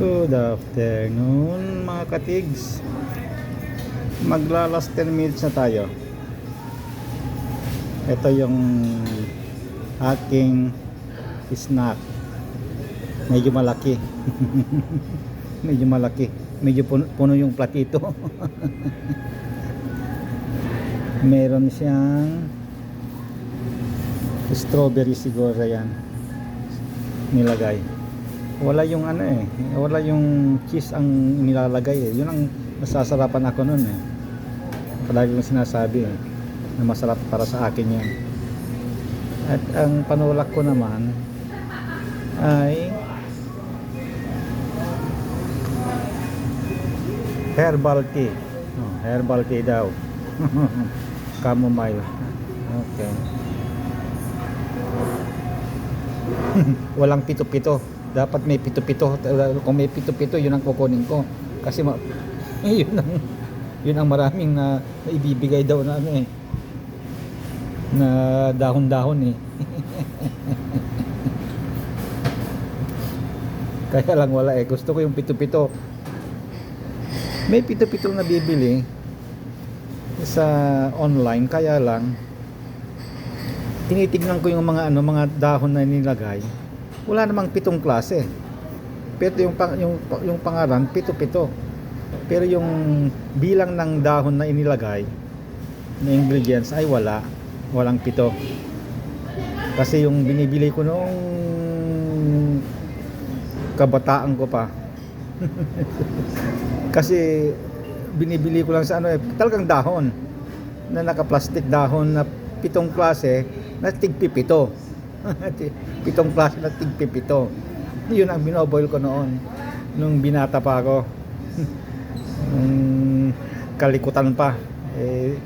Good afternoon mga katigs. Maglalas 10 minutes na tayo. Ito yung aking snack. Medyo malaki. Medyo malaki. Medyo puno, puno yung platito. Meron siyang Strawberry siguro yan. Nilagay wala yung ano eh wala yung cheese ang nilalagay eh. Yun ang nasasarapan ako nun eh. Palagi kong sinasabi eh na masarap para sa akin yan. At ang panulak ko naman ay herbal tea. Oh, herbal tea daw. Chamomile. Okay. Walang pito-pito dapat may pito-pito kung may pito-pito yun ang kukunin ko. Kasi ma yun ang yun ang maraming na, na ibibigay daw na ano eh na dahon-dahon eh. Kaya lang wala eh. Gusto ko yung pito-pito. May pito-pito na bibili sa online kaya lang tinitignan ko yung mga ano mga dahon na nilagay wala namang pitong klase. Pero yung pang, yung yung pangalan pito-pito. Pero yung bilang ng dahon na inilagay na ingredients ay wala. Walang pito. Kasi yung binibili ko noong kabataan ko pa. Kasi binibili ko lang sa ano eh, talagang dahon na naka-plastic dahon na pitong klase na tigpipito. pitong klase na tigpipito. Yun ang binoboil ko noon nung binata pa ako. Nung kalikutan pa. Eh,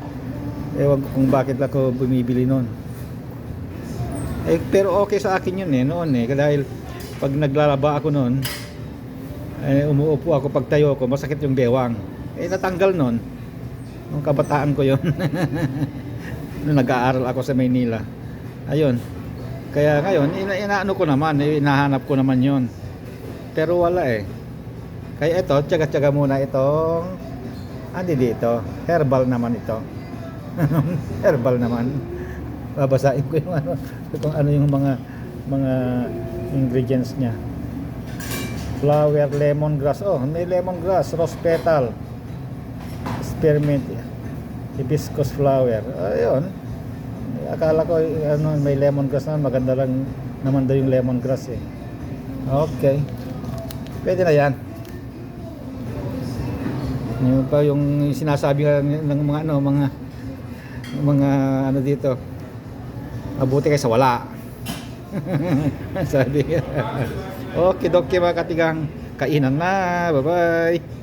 ewan ko kung bakit ako bumibili noon. Eh, pero okay sa akin yun eh, noon eh. Dahil pag naglalaba ako noon, eh, umuupo ako pag tayo ko, masakit yung bewang. Eh, natanggal noon. Nung kabataan ko yun. nung nag-aaral ako sa Maynila. Ayun. Kaya ngayon, ina inaano ko naman, inahanap ko naman yon. Pero wala eh. Kaya ito, tsaga-tsaga muna itong Andi dito, herbal naman ito. herbal naman. Babasahin ko yung ano, kung ano yung mga mga ingredients niya. Flower, lemongrass. Oh, may lemongrass, rose petal, spearmint, hibiscus flower. Ayun akala ko ano may lemongrass naman. Maganda lang naman daw yung lemongrass eh. Okay. Pwede na yan. Yung pa yung sinasabi ng mga ano mga mga ano dito. Mabuti kayo sa wala. Sabi. Okay doke mga katigang kainan na. Bye bye